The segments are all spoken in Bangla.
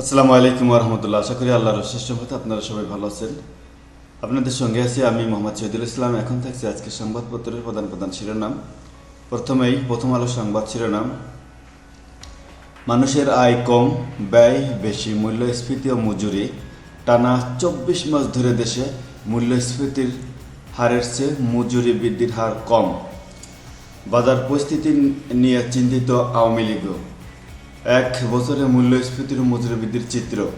আসসালামু আলাইকুম রহমতুল্লাহ। আশা করি আল্লাহর শ্রেষ্ঠ মতে আপনারা সবাই ভালো আছেন। আপনাদের সঙ্গে আছি আমি মোহাম্মদ শহীদুল ইসলাম। এখন থাকছি আজকে সংবাদপত্রের প্রধান প্রধান শিরোনাম। প্রথমেই প্রথম আলো সংবাদ শিরোনাম। মানুষের আয় কম, ব্যয় বেশি, মূল্যস্ফীতি ও মজুরি। টানা চব্বিশ মাস ধরে দেশে মূল্যস্ফীতির হারের চেয়ে মজুরি বৃদ্ধির হার কম। বাজার পরিস্থিতি নিয়ে চিন্তিত আওয়ামী লীগও। এক বছরে মূল্যস্ফীতির মজুরি বৃদ্ধির চিত্র।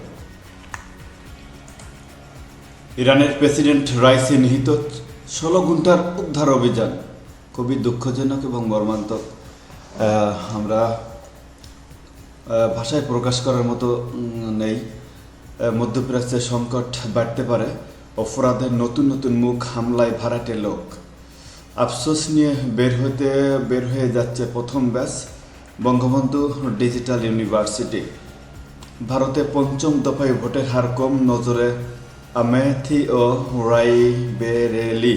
ইরানের প্রেসিডেন্ট রাইসি নিহিত ষোলো ঘণ্টার উদ্ধার অভিযান খুবই দুঃখজনক এবং মর্মান্তক। আমরা ভাষায় প্রকাশ করার মতো নেই। আহ, মধ্যপ্রাচ্যে সংকট বাড়তে পারে। অপরাধের নতুন নতুন মুখ হামলায় ভাড়াটে লোক। আফসোস নিয়ে বের হতে বের হয়ে যাচ্ছে প্রথম ব্যাচ বঙ্গবন্ধু ডিজিটাল ইউনিভার্সিটি ভারতে পঞ্চম দফায় ভোটের হার কম, নজরে আমেথি ও রাইবেরেলি।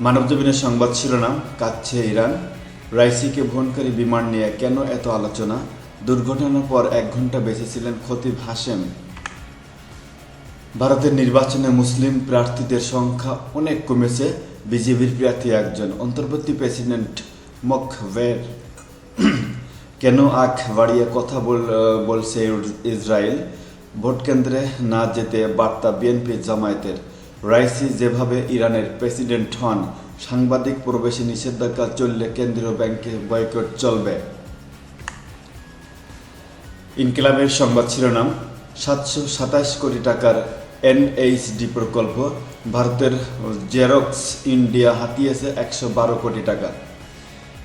মানবজীবনের সংবাদ শিরোনাম কাচ্ছে ইরান। রাইসিকে ভ্রমণকারী বিমান নিয়ে কেন এত আলোচনা? দুর্ঘটনার পর এক ঘণ্টা বেঁচে ছিলেন খতিব হাসেম ভারতের নির্বাচনে মুসলিম প্রার্থীদের সংখ্যা অনেক কমেছে। বিজেপির প্রার্থী একজন। অন্তর্বর্তী প্রেসিডেন্ট মকভের কেন আখ বাড়িয়ে কথা বল- বলছে ইসরায়েল ভোট কেন্দ্রে না যেতে বার্তা বিএনপি জামায়াতের। রাইসি যেভাবে ইরানের প্রেসিডেন্ট হন, সাংবাদিক প্রবেশে নিষেধাজ্ঞা চললে কেন্দ্রীয় ব্যাংকে বয়কট চলবে। ইনকিলাবের সংবাদ শিরোনাম, সাতশো সাতাশ কোটি টাকার এনএইচডি প্রকল্প, ভারতের জেরক্স ইন্ডিয়া হাতিয়েছে একশো বারো কোটি টাকা।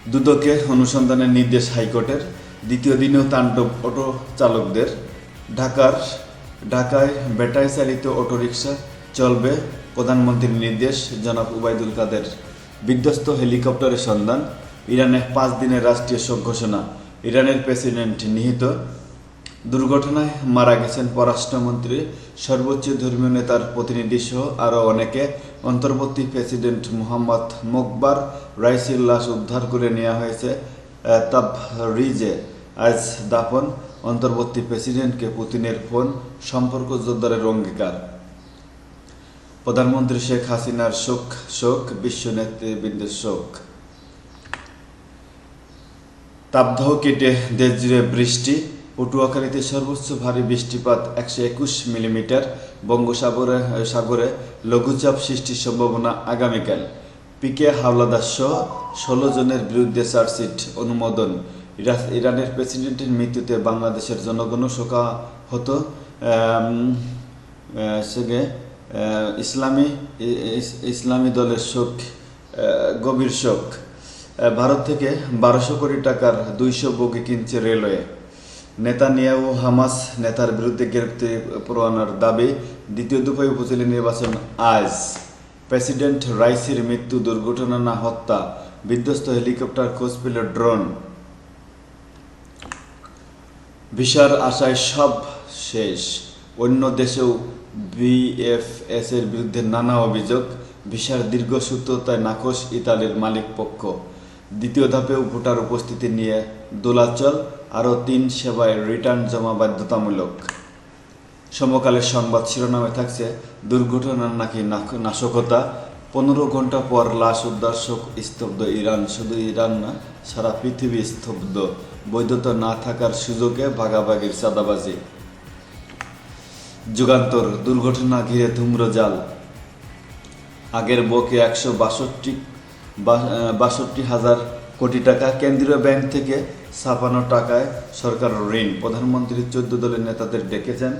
দুদকে অনুসন্ধানের নির্দেশ হাইকোর্টের। দ্বিতীয় দিনেও তাণ্ডব অটো চালকদের। ঢাকার ঢাকায় ব্যাটারি চালিত অটোরিকশা চলবে প্রধানমন্ত্রীর নির্দেশ, জনাব উবায়দুল কাদের। বিধ্বস্ত হেলিকপ্টারের সন্ধান। ইরানে পাঁচ দিনের রাষ্ট্রীয় শোক ঘোষণা। ইরানের প্রেসিডেন্ট নিহিত দুর্ঘটনায় মারা গেছেন পররাষ্ট্রমন্ত্রী, সর্বোচ্চ ধর্মীয় নেতার প্রতিনিধি সহ আরও অনেকে। অন্তর্বর্তী প্রেসিডেন্ট মোহাম্মদ মোকবার রাইসির লাশ উদ্ধার করে নেওয়া হয়েছে তাবরিজে। আজ দাফন অন্তর্বর্তী প্রেসিডেন্টকে পুতিনের ফোন, সম্পর্ক জোরদারের অঙ্গীকার। প্রধানমন্ত্রী শেখ হাসিনার শোক শোক, বিশ্ব নেতৃবৃন্দের শোক। তাপদাহ কেটে দেশ জুড়ে বৃষ্টি পটুয়াখালীতে সর্বোচ্চ ভারী বৃষ্টিপাত একশো একুশ মিলিমিটার। বঙ্গোসাগরে সাগরে লঘুচাপ সৃষ্টির সম্ভাবনা আগামীকাল। পিকে হাওলাদার সহ ষোলো জনের বিরুদ্ধে চার্জশিট অনুমোদন। ইরানের প্রেসিডেন্টের মৃত্যুতে বাংলাদেশের জনগণও শোকাহত। আম, আহ, ইসলামী ইসলামী দলের শোক গভীর শোক। ভারত থেকে বারোশো কোটি টাকার দুইশো বগি কিনছে রেলওয়ে। নেতানিয়াহু হামাস নেতার বিরুদ্ধে গ্রেপ্তারি পরোয়ানার দাবি, দ্বিতীয় দফায় উপজেলা নির্বাচন আজ প্রেসিডেন্ট রাইসির মৃত্যু, দুর্ঘটনা না হত্যা, বিধ্বস্ত হেলিকপ্টার খোঁজ পেল ড্রোন। ভিসার আশায় সব শেষ। অন্য দেশেও বিএফএস এর বিরুদ্ধে নানা অভিযোগ, ভিসার দীর্ঘসূত্রতায় নাকশ ইতালির মালিক পক্ষ দ্বিতীয় ধাপেও ভোটার উপস্থিতি নিয়ে দোলাচল, আরও তিন সেবায় রিটার্ন জমা বাধ্যতামূলক। সমকালের সংবাদ শিরোনামে থাকছে, দুর্ঘটনার নাকি নাশকতা। পনেরো ঘণ্টা পর লাশ উদ্ধার শোক স্তব্ধ ইরান। শুধু ইরান না, সারা পৃথিবী স্তব্ধ। বৈধতা না থাকার সুযোগে ভাগাভাগির চাঁদাবাজি। যুগান্তর, দুর্ঘটনা ঘিরে ধূম্রজাল। আগের বকে একশো বাষট্টি বাষট্টি হাজার কোটি টাকা কেন্দ্রীয় ব্যাংক থেকে ছাপানো টাকায় সরকার ঋণ। প্রধানমন্ত্রী চোদ্দ দলের নেতাদের ডেকেছেন।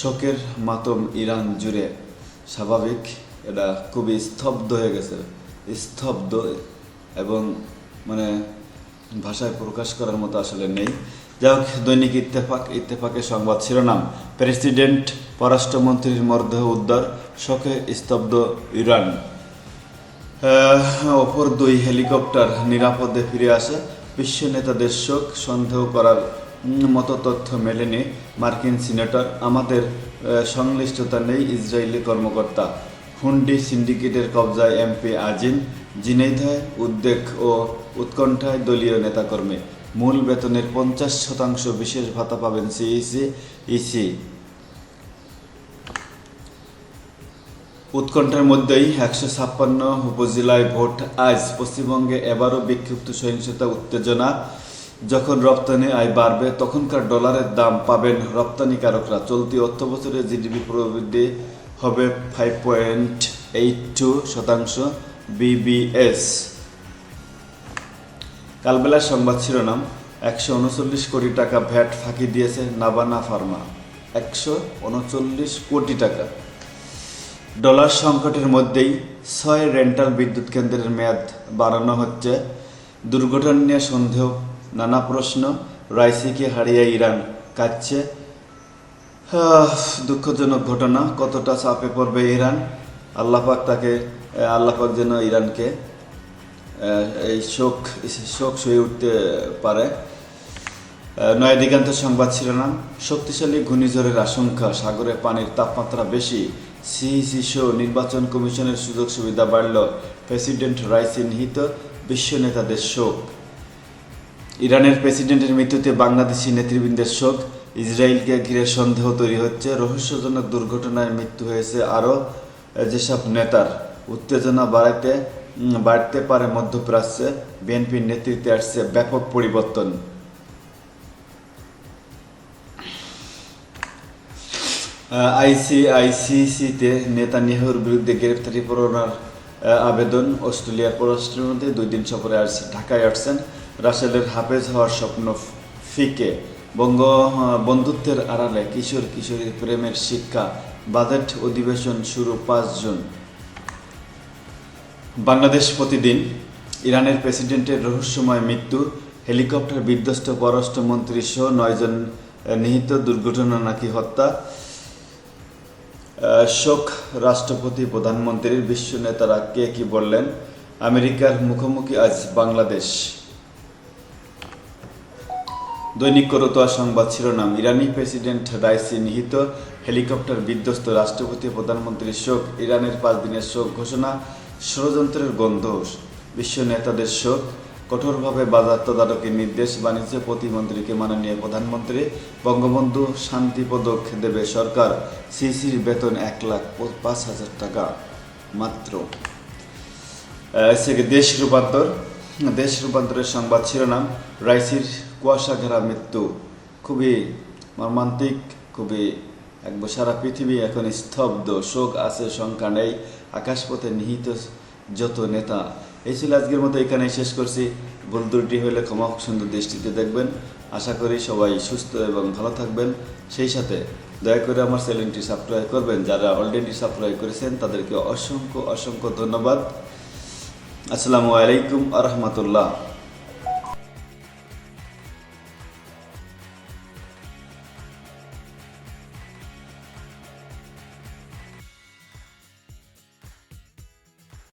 শোকের মাতম ইরান জুড়ে। স্বাভাবিক, এটা খুবই স্তব্ধ হয়ে গেছে। স্তব্ধ এবং মানে ভাষায় প্রকাশ করার মতো আসলে নেই। যাই হোক, দৈনিক ইত্তেফাক, ইত্তেফাকের সংবাদ শিরোনাম। প্রেসিডেন্ট, পররাষ্ট্রমন্ত্রীর মরদেহ উদ্ধার, শোকে স্তব্ধ ইরান। অপর দুই হেলিকপ্টার নিরাপদে ফিরে আসে। বিশ্ব নেতাদের শোক, সন্দেহ করার মতো তথ্য মেলেনি মার্কিন সিনেটর। আমাদের সংশ্লিষ্টতা নেই ইসরায়েলি কর্মকর্তা। হুন্ডি সিন্ডিকেটের কবজায় এমপি আজিম জিনেইধায় উদ্বেগ ও উৎকণ্ঠায় দলীয় নেতাকর্মী। মূল বেতনের পঞ্চাশ শতাংশ বিশেষ ভাতা পাবেন সিইসি, ইসি। উৎকণ্ঠার মধ্যেই একশো ছাপ্পান্ন উপজেলায় ভোট আজ পশ্চিমবঙ্গে এবারও বিক্ষিপ্ত সহিংসতা, উত্তেজনা। যখন রপ্তানি আয় বাড়বে, তখনকার ডলারের দাম পাবেন রপ্তানিকারকরা। চলতি অর্থ বছরে জিডিপি প্রবৃদ্ধি হবে ফাইভ পয়েন্ট এইট টু শতাংশ বিবিএস কালবেলার সংবাদ শিরোনাম, একশো উনচল্লিশ কোটি টাকা ভ্যাট ফাঁকি দিয়েছে নাবানা ফার্মা। একশো উনচল্লিশ কোটি টাকা। ডলার সংকটের মধ্যেই ছয় রেন্টাল বিদ্যুৎ কেন্দ্রের মেয়াদ বাড়ানো হচ্ছে। দুর্ঘটনা নিয়ে সন্দেহ নানা প্রশ্ন রাইসিকে হারিয়ে ইরান আহ, দুঃখজনক ঘটনা কতটা চাপে পড়বে ইরান? আল্লাপাক তাকে আল্লাপাক যেন ইরানকে এই শোক শোক সয়ে উঠতে পারে। নয় দিগান্ত সংবাদ শিরোনাম শক্তিশালী ঘূর্ণিঝড়ের আশঙ্কা সাগরে পানির তাপমাত্রা বেশি সিইসি শো নির্বাচন কমিশনের সুযোগ সুবিধা বাড়ল। প্রেসিডেন্ট রাইসি নিহিত বিশ্ব নেতাদের শোক। ইরানের প্রেসিডেন্টের মৃত্যুতে বাংলাদেশি নেতৃবৃন্দের শোক। ইসরায়েলকে ঘিরে সন্দেহ তৈরি হচ্ছে। রহস্যজনক দুর্ঘটনায় মৃত্যু হয়েছে আরও যেসব নেতার। উত্তেজনা বাড়াতে বাড়তে পারে মধ্যপ্রাচ্যে। বিএনপির নেতৃত্বে আসছে ব্যাপক পরিবর্তন। আইসিআইসিসিতে নেতানিয়াহুর বিরুদ্ধে গ্রেফতারি পরোয়ানার আবেদন অস্ট্রেলিয়ার পররাষ্ট্রমন্ত্রী দুই দিন সফরে আসছে, ঢাকায় আসছেন রাসেলের হাফেজ হওয়ার স্বপ্ন ফিকে। বঙ্গ বন্ধুত্বের আড়ালে কিশোর কিশোরীর প্রেমের শিক্ষা, বাজেট অধিবেশন শুরু পাঁচ জুন। বাংলাদেশ প্রতিদিন, ইরানের প্রেসিডেন্টের রহস্যময় মৃত্যু, হেলিকপ্টার বিধ্বস্ত পররাষ্ট্রমন্ত্রী সহ নয়জন নিহিত দুর্ঘটনা নাকি হত্যা। শোক রাষ্ট্রপতি, প্রধানমন্ত্রীর বিশ্ব নেতারা কে কি বললেন? আমেরিকার মুখোমুখি আজ বাংলাদেশ। দৈনিক করতোয়া সংবাদ শিরোনাম, ইরানি প্রেসিডেন্ট রাইসি নিহিত হেলিকপ্টার বিধ্বস্ত রাষ্ট্রপতি, প্রধানমন্ত্রীর শোক, ইরানের পাঁচ দিনের শোক ঘোষণা, ষড়যন্ত্রের গন্ধ, বিশ্ব নেতাদের শোক কঠোরভাবে বাজার তদারকির নির্দেশ বাণিজ্য প্রতিমন্ত্রীকে মাননীয় প্রধানমন্ত্রী। বঙ্গবন্ধু শান্তি পদক দেবে সরকার। সিসির বেতন এক লাখ পাঁচ হাজার টাকা মাত্র। দেশ রূপান্তর? দেশ রূপান্তরের সংবাদ শিরোনাম, রাইসির কুয়াশা ঘেরা মৃত্যু। খুবই মর্মান্তিক, খুবই একবার সারা পৃথিবী এখন স্তব্ধ, শোক আছে সংখ্যা নেই। আকাশপথে নিহিত যত নেতা এই ছিল আজকের মতো, এখানেই শেষ করছি। ভুল ত্রুটি হলে ক্ষমা সুন্দর দৃষ্টিতে দেখবেন। আশা করি সবাই সুস্থ এবং ভালো থাকবেন। সেই সাথে দয়া করে আমার চ্যানেলটি সাবস্ক্রাইব করবেন। যারা অলরেডি সাবস্ক্রাইব করেছেন, তাদেরকে অসংখ্য অসংখ্য ধন্যবাদ। আসসালামু আলাইকুম আ রহমতুল্লাহ।